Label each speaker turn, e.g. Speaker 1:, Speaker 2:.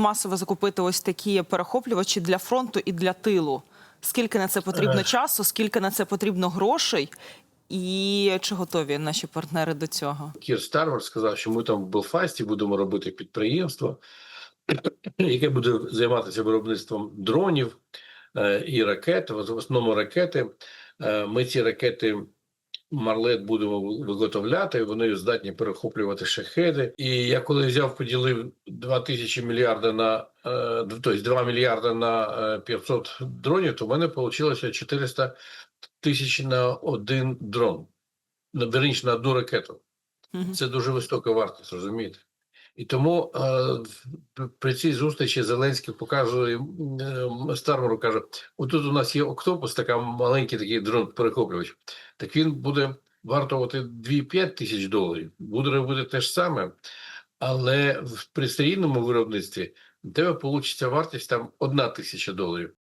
Speaker 1: масово закупити ось такі перехоплювачі для фронту і для тилу? Скільки на це потрібно
Speaker 2: Е.
Speaker 1: часу, скільки на це потрібно грошей, і чи готові наші партнери до цього?
Speaker 2: Кір Стармер сказав, що ми там в Белфасті будемо робити підприємство, яке буде займатися виробництвом дронів е, і ракет, в основному ракети. Е, Ми ці ракети Марлет будемо виготовляти. Вони здатні перехоплювати шахеди. І я коли взяв, поділив 2 тисячі мільярда на е, тобто 2 мільярда на е, 500 дронів, то в мене вийшло 400 тисяч на один дрон. На вірніше, на одну ракету. Це дуже висока вартість, розумієте? І тому е, при цій зустрічі Зеленський показує е, Стармеру, каже: отут у нас є октопус, така маленький такий дрон перехоплювач. Так він буде вартувати 2-5 тисяч доларів. Буде робити те ж саме, але в пристрійному виробництві у тебе вийде вартість там одна тисяча доларів.